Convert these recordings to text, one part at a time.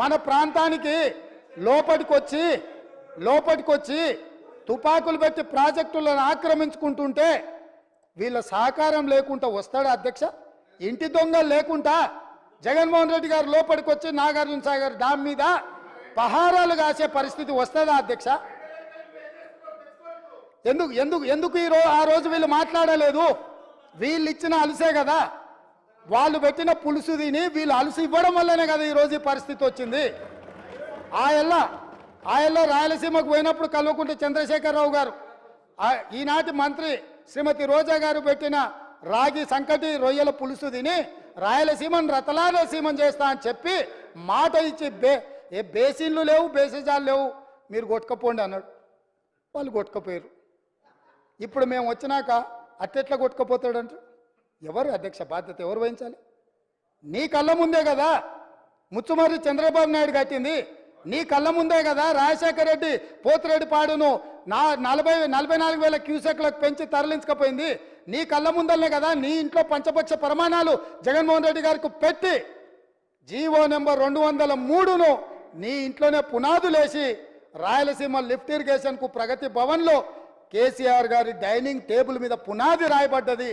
మన ప్రాంతానికి లోపలికొచ్చి లోపలికొచ్చి తుపాకులు పెట్టి ప్రాజెక్టులను ఆక్రమించుకుంటుంటే వీళ్ళ సహకారం లేకుండా వస్తాడా అధ్యక్ష? ఇంటి దొంగలు లేకుండా జగన్మోహన్ రెడ్డి గారు లోపలికి వచ్చి నాగార్జున సాగర్ డామ్ మీద పహారాలు కాసే పరిస్థితి వస్తుందా అధ్యక్ష? ఎందుకు ఎందుకు ఎందుకు ఈ రోజు ఆ రోజు వీళ్ళు మాట్లాడలేదు? వీళ్ళు ఇచ్చిన అలసే కదా? వాళ్ళు పెట్టిన పులుసు తిని వీళ్ళు అలుసు ఇవ్వడం వల్లనే కదా ఈరోజు ఈ పరిస్థితి వచ్చింది. ఆయల్ల ఆయల్లో రాయలసీమకు పోయినప్పుడు కల్వకుంట్ల చంద్రశేఖరరావు గారు ఈనాటి మంత్రి శ్రీమతి రోజా గారు పెట్టిన రాగి సంకటి రొయ్యల పులుసు తిని రాయలసీమను రతలాలసీమం చేస్తా అని చెప్పి మాట ఇచ్చి బే ఏ బేసిన్లు లేవు బేసిజాలు లేవు మీరు కొట్టుకపోండి అన్నాడు. వాళ్ళు కొట్టుకపోయారు. ఇప్పుడు మేము వచ్చినాక అట్టెట్లా కొట్టుకపోతాడంట? ఎవరు అధ్యక్ష బాధ్యత ఎవరు వహించాలి? నీ కళ్ళ ముందే కదా ముచ్చుమర్రి చంద్రబాబు నాయుడు కట్టింది. నీ కళ్ళ ముందే కదా రాజశేఖర రెడ్డి పోతిరెడ్డి పాడును నా నలభై నలభై నాలుగు వేల క్యూసెక్లకు పెంచి తరలించకపోయింది. నీ కళ్ళ ముందలనే కదా నీ ఇంట్లో పంచపక్ష ప్రమాణాలు జగన్మోహన్ రెడ్డి గారికి పెట్టి జీవో నెంబర్ రెండు వందల మూడును నీ ఇంట్లోనే పునాదులేసి రాయలసీమ లిఫ్ట్ ఇరిగేషన్కు ప్రగతి భవన్లో కేసీఆర్ గారి డైనింగ్ టేబుల్ మీద పునాది రాయబడ్డది.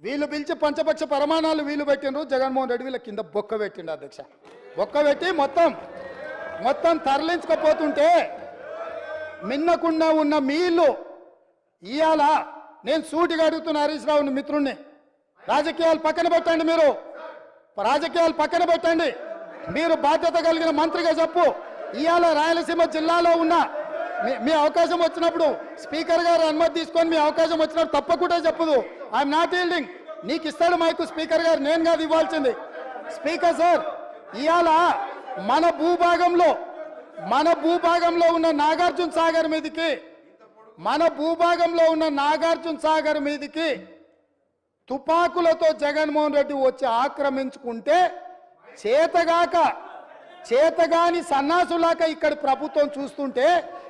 వీళ్ళు పిలిచి పంచపక్ష ప్రమాణాలు వీళ్ళు పెట్టిండ్రు. జగన్మోహన్ రెడ్డి వీళ్ళ కింద బొక్క పెట్టిండు అధ్యక్ష. బొక్క పెట్టి మొత్తం మొత్తం తరలించకపోతుంటే మిన్నకుండా ఉన్న మీళ్ళు ఇవాళ నేను సూటిగా అడుగుతున్న హరీష్ రావుని మిత్రుణ్ణి. రాజకీయాలు పక్కన పెట్టండి మీరు. రాజకీయాలు పక్కన పెట్టండి. మీరు బాధ్యత కలిగిన మంత్రిగా చెప్పు. ఇవాళ రాయలసీమ జిల్లాలో ఉన్న మీ- మీ అవకాశం వచ్చినప్పుడు స్పీకర్ గారు అనుమతి తీసుకొని మీ అవకాశం వచ్చినప్పుడు తప్పకుండా చెప్పదు. ఐఎమ్ నాట్ ఈల్డింగ్ నీకు ఇస్తాడు మైకు స్పీకర్ గారు నేను కాదు ఇవ్వాల్సింది. స్పీకర్ సార్ ఇవాళ మన భూభాగంలో మన భూభాగంలో ఉన్న నాగార్జున సాగర్ మీదకి మన భూభాగంలో ఉన్న నాగార్జున సాగర్ మీదకి తుపాకులతో జగన్మోహన్ రెడ్డి వచ్చి ఆక్రమించుకుంటే చేతగాక చేతగాని సన్నాసులాక ఇక్కడ ప్రభుత్వం చూస్తుంటే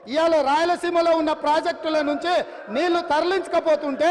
ఇవాళ రాయలసీమలో ఉన్న ప్రాజెక్టుల నుంచి నీళ్ళు తరలించకపోతుంటే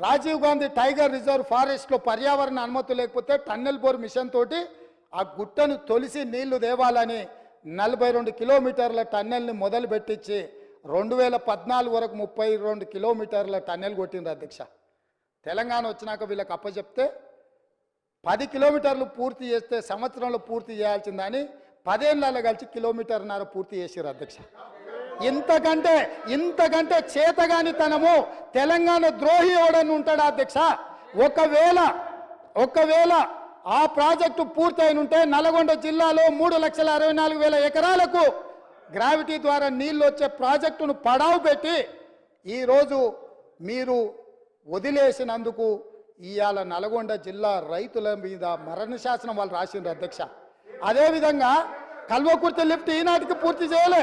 Rajiv Gandhi tiger reserve ఫారెస్ట్లో పర్యావరణ అనుమతి లేకపోతే టన్నెల్ బోర్ మిషన్ తోటి ఆ గుట్టను తొలిసి నీళ్ళు దేవాలని నలభై రెండు కిలోమీటర్ల టన్నెల్ని మొదలు పెట్టించి రెండు వేల పద్నాలుగు వరకు ముప్పై రెండు కిలోమీటర్ల టన్నెల్ కొట్టిండ్రు అధ్యక్ష. తెలంగాణ వచ్చినాక వీళ్ళకి అప్పచెప్తే పది కిలోమీటర్లు పూర్తి చేస్తే సంవత్సరంలో పూర్తి చేయాల్సిందని పదేళ్ళలో కలిసి కిలోమీటర్న్నర పూర్తి చేసారు అధ్యక్ష. ఇంతకంటే ఇంతకంటే చేతగానితనము తెలంగాణ ద్రోహి ఎవడని ఉంటాడు అధ్యక్ష? ఒకవేళ ఒకవేళ ఆ ప్రాజెక్టు పూర్తయిన ఉంటే నల్గొండ జిల్లాలో మూడు లక్షల అరవై నాలుగు వేల ఎకరాలకు గ్రావిటీ ద్వారా నీళ్ళు వచ్చే ప్రాజెక్టును పడావు పెట్టి ఈరోజు మీరు వదిలేసినందుకు ఇవాళ నల్గొండ జిల్లా రైతుల మీద మరణ శాసనం వాళ్ళు రాసిండ్రు అధ్యక్ష. అదేవిధంగా కల్వకుర్తి లిఫ్ట్ ఈనాటికి పూర్తి చేయలే.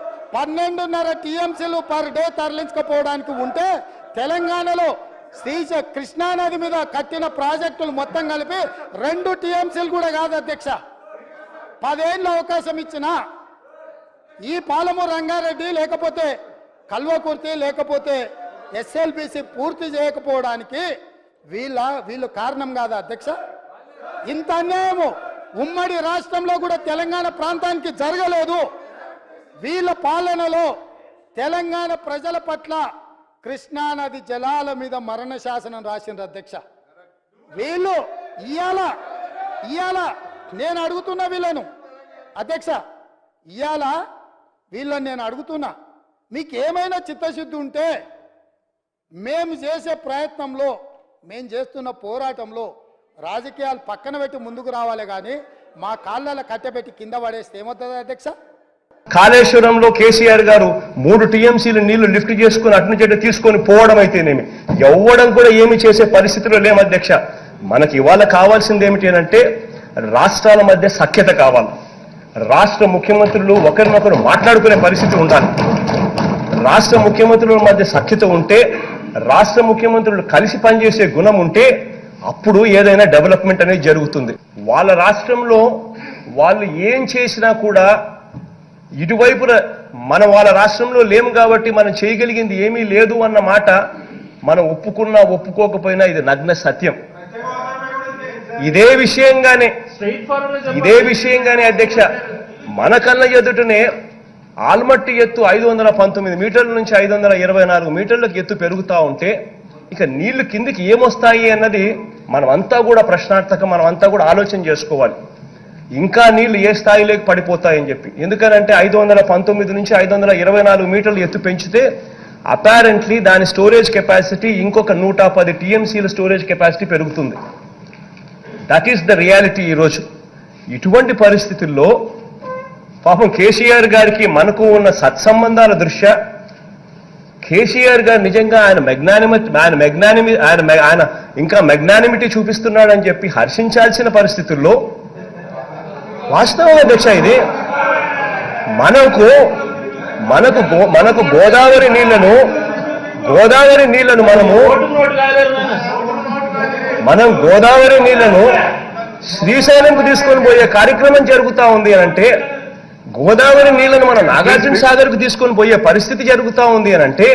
పన్నెండున్నర టీఎంసీలు పర్ డే తరలించకపోవడానికి ఉంటే తెలంగాణలో శ్రీశ కృష్ణానది మీద కట్టిన ప్రాజెక్టులు మొత్తం కలిపి రెండు టీఎంసీలు కూడా కాదు అధ్యక్ష. పదేళ్ళ అవకాశం ఇచ్చిన ఈ పాలము రంగారెడ్డి లేకపోతే కల్వకుర్తి లేకపోతే ఎస్ఎల్బిసి పూర్తి చేయకపోవడానికి వీళ్ళ వీళ్ళు కారణం కాదా అధ్యక్ష? ఇంత అన్యాయము ఉమ్మడి రాష్ట్రంలో కూడా తెలంగాణ ప్రాంతానికి జరగలేదు. వీళ్ళ పాలనలో తెలంగాణ ప్రజల పట్ల కృష్ణానది జలాల మీద మరణ శాసనం రాసిండ్రు అధ్యక్ష. వీళ్ళు ఇయాల ఇయాల నేను అడుగుతున్నా వీళ్ళను. అధ్యక్ష ఇయాల వీళ్ళని నేను అడుగుతున్నా. మీకు ఏమైనా చిత్తశుద్ధి ఉంటే మేము చేసే ప్రయత్నంలో మేము చేస్తున్న పోరాటంలో రాజకీయాలు పక్కన పెట్టి ముందుకు రావాలి కానీ మా కాళ్ళలో కట్టెపెట్టి కింద పడేస్తే ఏమవుతుంది అధ్యక్ష? కాళేశ్వరంలో కేసీఆర్ గారు మూడు టీఎంసీలు నీళ్ళు లిఫ్ట్ చేసుకుని అటు నుంచి తీసుకొని పోవడం అయితేనేమి? ఎవ్వడం కూడా ఏమి చేసే పరిస్థితిలో లేము అధ్యక్ష. మనకి ఇవాళ కావాల్సింది ఏమిటి అంటే రాష్ట్రాల మధ్య సఖ్యత కావాలి. రాష్ట్ర ముఖ్యమంత్రులు ఒకరినొకరు మాట్లాడుకునే పరిస్థితి ఉండాలి. రాష్ట్ర ముఖ్యమంత్రుల మధ్య సఖ్యత ఉంటే రాష్ట్ర ముఖ్యమంత్రులు కలిసి పనిచేసే గుణం ఉంటే అప్పుడు ఏదైనా డెవలప్మెంట్ అనేది జరుగుతుంది. వాళ్ళ రాష్ట్రంలో వాళ్ళు ఏం చేసినా కూడా ఇటువైపున మనం వాళ్ళ రాష్ట్రంలో లేము కాబట్టి మనం చేయగలిగింది ఏమీ లేదు అన్న మాట మనం ఒప్పుకున్నా ఒప్పుకోకపోయినా ఇది నగ్న సత్యం. ఇదే విషయంగానే ఇదే విషయంగానే అధ్యక్ష మన కళ్ళ ఎదుటనే ఆల్మట్టి ఎత్తు ఐదు వందల పంతొమ్మిది మీటర్ల నుంచి ఐదు వందల ఇరవై నాలుగు మీటర్లకు ఎత్తు పెరుగుతూ ఉంటే ఇక నీళ్ళు కిందికి ఏమొస్తాయి అన్నది మనమంతా కూడా ప్రశ్నార్థకం మనమంతా కూడా ఆలోచన చేసుకోవాలి. ఇంకా నీళ్ళు ఏ స్థాయిలోకి పడిపోతాయని చెప్పి. ఎందుకనంటే ఐదు వందల పంతొమ్మిది నుంచి ఐదు వందల ఇరవై నాలుగు మీటర్లు ఎత్తు పెంచితే అపారెంట్లీ దాని స్టోరేజ్ కెపాసిటీ ఇంకొక నూట పది టీఎంసీల స్టోరేజ్ కెపాసిటీ పెరుగుతుంది. దట్ ఈస్ ద రియాలిటీ ఈరోజు ఇటువంటి పరిస్థితుల్లో పాపం కేసీఆర్ గారికి మనకు ఉన్న సత్సంబంధాల దృష్ట్యా కేసీఆర్ గారు నిజంగా ఆయన మెగ్నానిమి ఆయన మెగ్నానిమి ఆయన ఆయన ఇంకా మెగ్నానిమిటీ చూపిస్తున్నాడని చెప్పి హర్షించాల్సిన పరిస్థితుల్లో వాస్తవం అధ్యక్ష ఇది. మనకు మనకు మనకు గోదావరి నీళ్ళను గోదావరి నీళ్ళను మనము మనం గోదావరి నీళ్ళను శ్రీశైలంకు తీసుకొని పోయే కార్యక్రమం జరుగుతూ ఉంది అని అంటే గోదావరి నీళ్ళను మన నాగార్జున సాగర్కు తీసుకొని పోయే పరిస్థితి జరుగుతూ ఉంది అని అంటే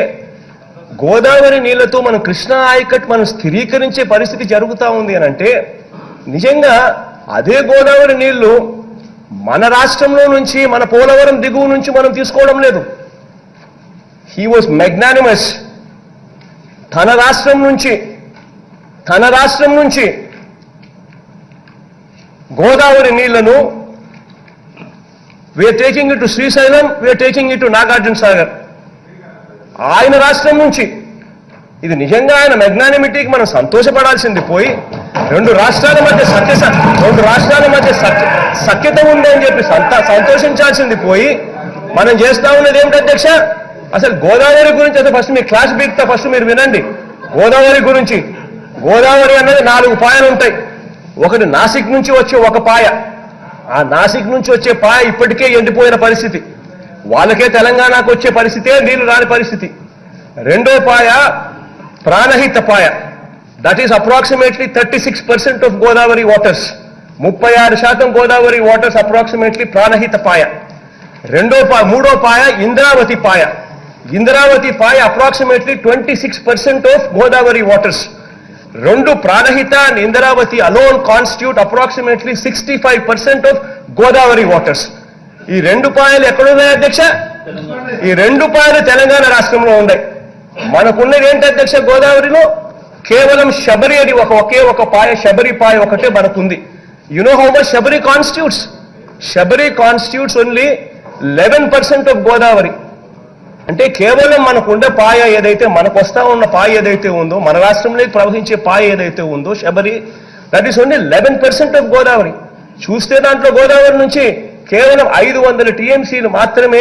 గోదావరి నీళ్ళతో మనం కృష్ణా ఆయకట్ మనం స్థిరీకరించే పరిస్థితి జరుగుతూ ఉంది అని అంటే నిజంగా అదే గోదావరి నీళ్ళు మన రాష్ట్రంలో నుంచి మన పోలవరం దిగువ నుంచి మనం తీసుకోవడం లేదు. హీ వాజ్ మెగ్నానిమస్ తన రాష్ట్రం నుంచి తన రాష్ట్రం నుంచి గోదావరి నీళ్ళను వీఆర్ టేకింగ్ ఇటు శ్రీశైలం వీఆర్ టేకింగ్ ఇటు నాగార్జున సాగర్ ఆయన రాష్ట్రం నుంచి ఇది నిజంగా ఆయన మెగ్నానిమిటీకి మనం సంతోషపడాల్సింది పోయి రెండు రాష్ట్రాల మధ్య సత్య రెండు రాష్ట్రాల మధ్య సత్య సఖ్యత ఉంది అని చెప్పి సంత సంతోషించాల్సింది పోయి మనం చేస్తా ఉన్నది ఏమిటి అధ్యక్ష? అసలు గోదావరి గురించి అసలు ఫస్ట్ మీ క్లాస్ బీక్తా ఫస్ట్ మీరు వినండి. గోదావరి గురించి. గోదావరి అన్నది నాలుగు పాయలు ఉంటాయి. ఒకటి నాసిక్ నుంచి వచ్చే ఒక పాయ. ఆ నాసిక్ నుంచి వచ్చే పాయ ఇప్పటికే ఎండిపోయిన పరిస్థితి. వాళ్ళకే తెలంగాణకు వచ్చే పరిస్థితే నీళ్ళు రాని పరిస్థితి. రెండో పాయ ప్రాణహిత పాయ that is approximately thirty six percent of Godavari waters ముప్పై ఆరు శాతం గోదావరి వాటర్స్ అప్రాక్సిమేట్లీ ప్రాణహిత పాయ రెండో పా మూడో పాయ ఇంద్రావతి పాయ. ఇంద్రావతి పాయ approximately twenty six percent of Godavari waters రెండు Pranahita and Indravati alone constitute approximately sixty five percent of Godavari waters ఈ రెండు పాయలు ఎక్కడున్నాయి అధ్యక్ష? ఈ రెండు పాయలు తెలంగాణ రాష్ట్రంలో ఉన్నాయి. మనకున్నది ఏంటి అధ్యక్ష గోదావరిలో? కేవలం శబరి అని ఒక ఒకే ఒక పాయ శబరి పాయ ఒకటే మనకుంది. You know how much Sabari constitutes Sabari constitutes only eleven percent of Godavari. అంటే కేవలం మనకుండే పాయ ఏదైతే మనకు వస్తా ఉన్న పాయ ఏదైతే ఉందో మన రాష్ట్రంలోకి ప్రవహించే పాయ ఏదైతే ఉందో Sabari that is only eleven percent of Godavari. చూస్తే దాంట్లో గోదావరి నుంచి కేవలం ఐదు వందల టీఎంసీలు మాత్రమే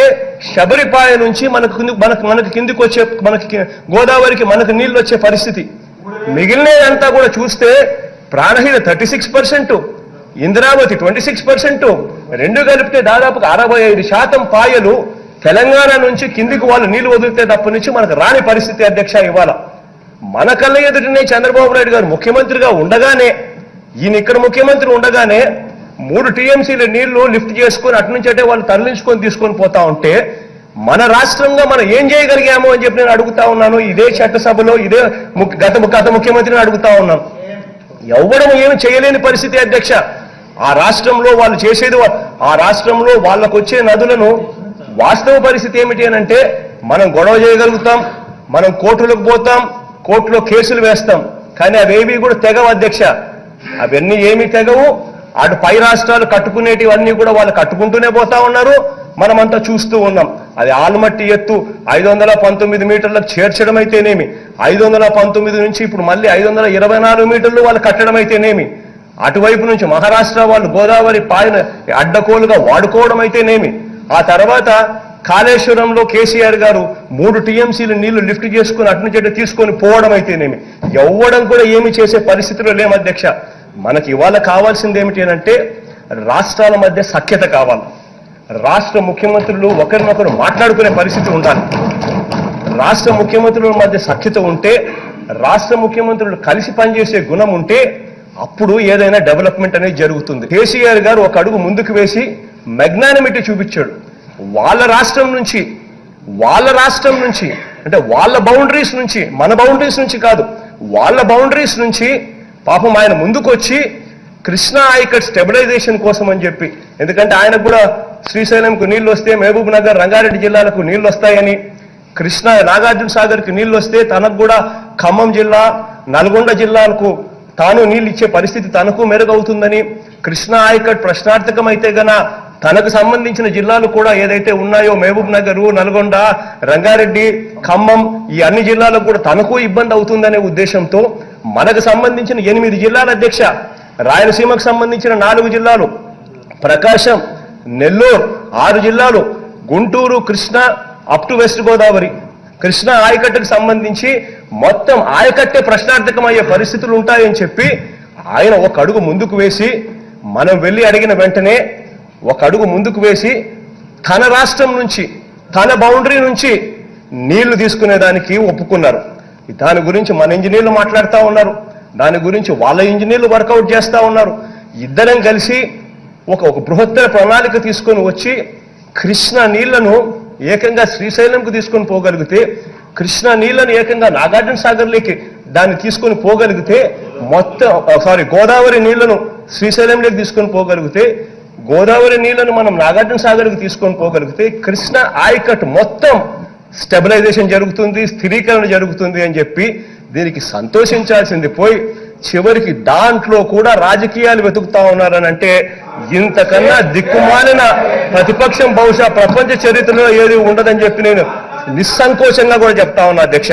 శబరిపాయ నుంచి మనకు మనకు మనకు కిందికి వచ్చే మనకి గోదావరికి మనకు నీళ్ళు వచ్చే పరిస్థితి. మిగిలినదంతా కూడా చూస్తే Pranahita thirty six percent Indravati twenty six percent రెండు కలిపితే దాదాపుగా అరవై ఐదు శాతం పాయలు తెలంగాణ నుంచి కిందికి వాళ్ళు నీళ్ళు వదిలితే తప్ప నుంచి మనకు రాని పరిస్థితి అధ్యక్ష ఇవాళ. మన కళ్ళ ఎదుటనే చంద్రబాబు నాయుడు గారు ముఖ్యమంత్రిగా ఉండగానే ఈయన ఇక్కడ ముఖ్యమంత్రి ఉండగానే మూడు టీఎంసీల నీళ్ళు లిఫ్ట్ చేసుకొని అటు నుంచి అంటే వాళ్ళు తరలించుకొని తీసుకొని పోతా ఉంటే మన రాష్ట్రంగా మనం ఏం చేయగలిగాము అని చెప్పి నేను అడుగుతా ఉన్నాను. ఇదే చట్టసభలో ఇదే ముఖ్య- గత గత ముఖ్యమంత్రిని అడుగుతా ఉన్నాను. ఎవ్వడం ఏమి చేయలేని పరిస్థితి అధ్యక్ష. ఆ రాష్ట్రంలో వాళ్ళు చేసేది ఆ రాష్ట్రంలో వాళ్ళకు వచ్చే నదులను వాస్తవ పరిస్థితి ఏమిటి అని అంటే మనం గొడవ చేయగలుగుతాం మనం కోర్టులకు పోతాం కోర్టులో కేసులు వేస్తాం. కానీ అవేవి కూడా తెగవు అధ్యక్ష. అవన్నీ ఏమీ తెగవు. అటు పై రాష్ట్రాలు కట్టుకునేటివన్నీ కూడా వాళ్ళు కట్టుకుంటూనే పోతా ఉన్నారు. మనమంతా చూస్తూ ఉన్నాం. అది ఆల్మట్టి ఎత్తు ఐదు వందల పంతొమ్మిది మీటర్లకు చేర్చడం అయితేనేమి ఐదు వందల పంతొమ్మిది నుంచి ఇప్పుడు మళ్ళీ ఐదు వందల ఇరవై నాలుగు మీటర్లు వాళ్ళు కట్టడం అయితేనేమి అటువైపు నుంచి మహారాష్ట్ర వాళ్ళు గోదావరి పాయన అడ్డకోలుగా వాడుకోవడం అయితేనేమి ఆ తర్వాత కాళేశ్వరంలో కేసీఆర్ గారు మూడు టీఎంసీలు నీళ్ళు లిఫ్ట్ చేసుకుని అటు నుంచి తీసుకొని పోవడం అయితేనేమి ఎవ్వడం కూడా ఏమి చేసే పరిస్థితిలో లేము అధ్యక్ష మనకి ఇవాళ కావాల్సింది ఏమిటి అంటే రాష్ట్రాల మధ్య సఖ్యత కావాలి. రాష్ట్ర ముఖ్యమంత్రులు ఒకరినొకరు మాట్లాడుకునే పరిస్థితి ఉండాలి. రాష్ట్ర ముఖ్యమంత్రుల మధ్య సఖ్యత ఉంటే రాష్ట్ర ముఖ్యమంత్రులు కలిసి పనిచేసే గుణం ఉంటే అప్పుడు ఏదైనా డెవలప్మెంట్ అనేది జరుగుతుంది. కేసీఆర్ గారు ఒక అడుగు ముందుకు వేసి మెగ్నానిమిటీ చూపించాడు. వాళ్ళ రాష్ట్రం నుంచి వాళ్ళ రాష్ట్రం నుంచి అంటే వాళ్ళ బౌండరీస్ నుంచి మన బౌండరీస్ నుంచి కాదు వాళ్ళ బౌండరీస్ నుంచి పాపం ఆయన ముందుకు వచ్చి కృష్ణా ఆయకట్ స్టెబిలైజేషన్ కోసం అని చెప్పి. ఎందుకంటే ఆయనకు కూడా శ్రీశైలంకు నీళ్ళు వస్తే మహబూబ్ నగర్ రంగారెడ్డి జిల్లాలకు నీళ్ళు వస్తాయని కృష్ణా నాగార్జున సాగర్కి నీళ్ళు వస్తే తనకు కూడా ఖమ్మం జిల్లా నల్గొండ జిల్లాలకు తాను నీళ్ళు ఇచ్చే పరిస్థితి తనకు మెరుగవుతుందని కృష్ణా ఆయకట్ ప్రశ్నార్థకం అయితే గన తనకు సంబంధించిన జిల్లాలు కూడా ఏదైతే ఉన్నాయో మహబూబ్ నగరు నల్గొండ రంగారెడ్డి ఖమ్మం ఈ అన్ని జిల్లాలకు కూడా తనకు ఇబ్బంది అవుతుందనే ఉద్దేశంతో మనకు సంబంధించిన ఎనిమిది జిల్లాల అధ్యక్ష రాయలసీమకు సంబంధించిన నాలుగు జిల్లాలు ప్రకాశం నెల్లూరు ఆరు జిల్లాలు Guntur Krishna up to west Godavari Krishna ఆయకట్టుకు సంబంధించి మొత్తం ఆయకట్టే ప్రశ్నార్థకమయ్యే పరిస్థితులు ఉంటాయని చెప్పి ఆయన ఒక అడుగు ముందుకు వేసి మనం వెళ్ళి అడిగిన వెంటనే ఒక అడుగు ముందుకు వేసి తన రాష్ట్రం నుంచి తన బౌండరీ నుంచి నీళ్ళు తీసుకునేదానికి ఒప్పుకున్నారు. దాని గురించి మన ఇంజనీర్లు మాట్లాడుతూ ఉన్నారు. దాని గురించి వాళ్ళ ఇంజనీర్లు వర్కౌట్ చేస్తూ ఉన్నారు. ఇద్దరం కలిసి ఒక ఒక బృహత్తర ప్రణాళిక తీసుకొని వచ్చి కృష్ణ నీళ్ళను ఏకంగా శ్రీశైలంకు తీసుకొని పోగలిగితే కృష్ణ నీళ్ళను ఏకంగా నాగార్జున సాగర్లోకి దాన్ని తీసుకొని పోగలిగితే మొత్తం సారీ గోదావరి నీళ్ళను శ్రీశైలంలోకి తీసుకొని పోగలిగితే గోదావరి నీళ్ళను మనం నాగార్జున సాగర్కి తీసుకొని పోగలిగితే కృష్ణ ఆయకట్ మొత్తం స్టెబిలైజేషన్ జరుగుతుంది స్థిరీకరణ జరుగుతుంది అని చెప్పి దీనికి సంతోషించాల్సింది పోయి చివరికి దాంట్లో కూడా రాజకీయాలు వెతుకుతా ఉన్నారని అంటే ఇంతకన్నా దిక్కుమాలిన ప్రతిపక్షం బహుశా ప్రపంచ చరిత్రలో ఏది ఉండదని చెప్పి నేను నిస్సంకోచంగా కూడా చెప్తా ఉన్నా అధ్యక్ష.